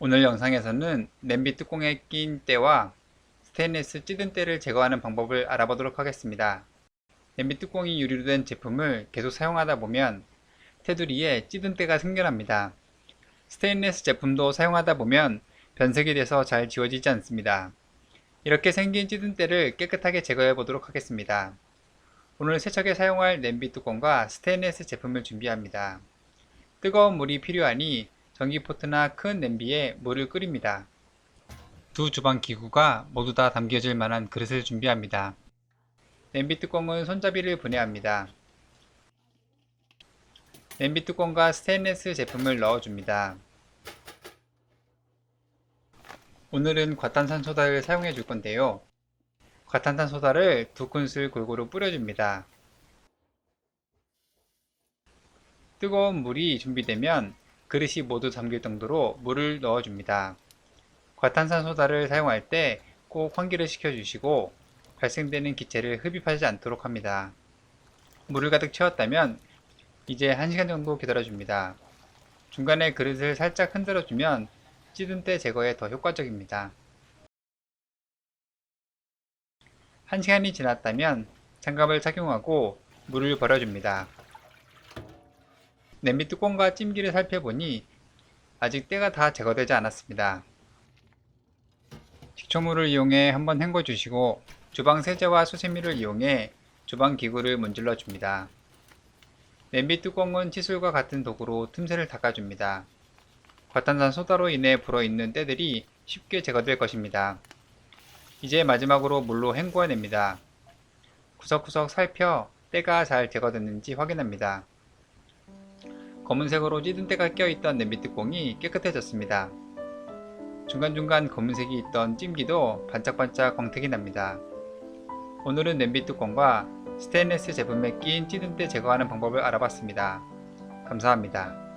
오늘 영상에서는 냄비 뚜껑에 낀 때와 스테인리스 찌든 때를 제거하는 방법을 알아보도록 하겠습니다. 냄비 뚜껑이 유리로 된 제품을 계속 사용하다 보면 테두리에 찌든 때가 생겨납니다. 스테인리스 제품도 사용하다 보면 변색이 돼서 잘 지워지지 않습니다. 이렇게 생긴 찌든 때를 깨끗하게 제거해 보도록 하겠습니다. 오늘 세척에 사용할 냄비 뚜껑과 스테인리스 제품을 준비합니다. 뜨거운 물이 필요하니 전기포트나 큰 냄비에 물을 끓입니다. 두 주방 기구가 모두 다 담겨질 만한 그릇을 준비합니다. 냄비 뚜껑은 손잡이를 분해합니다. 냄비 뚜껑과 스테인리스 제품을 넣어줍니다. 오늘은 과탄산소다를 사용해 줄 건데요. 과탄산소다를 두 큰술 골고루 뿌려줍니다. 뜨거운 물이 준비되면 그릇이 모두 잠길 정도로 물을 넣어줍니다. 과탄산소다를 사용할 때 꼭 환기를 시켜주시고 발생되는 기체를 흡입하지 않도록 합니다. 물을 가득 채웠다면 이제 1시간 정도 기다려줍니다. 중간에 그릇을 살짝 흔들어주면 찌든 때 제거에 더 효과적입니다. 1시간이 지났다면 장갑을 착용하고 물을 버려줍니다. 냄비 뚜껑과 찜기를 살펴보니 아직 때가 다 제거되지 않았습니다. 식초물을 이용해 한번 헹궈 주시고 주방 세제와 수세미를 이용해 주방 기구를 문질러 줍니다. 냄비 뚜껑은 칫솔과 같은 도구로 틈새를 닦아줍니다. 과탄산 소다로 인해 불어있는 때들이 쉽게 제거될 것입니다. 이제 마지막으로 물로 헹구어냅니다. 구석구석 살펴 때가 잘 제거됐는지 확인합니다. 검은색으로 찌든 때가 껴있던 냄비 뚜껑이 깨끗해졌습니다. 중간중간 검은색이 있던 찜기도 반짝반짝 광택이 납니다. 오늘은 냄비 뚜껑과 스테인리스 제품에 낀 찌든 때 제거하는 방법을 알아봤습니다. 감사합니다.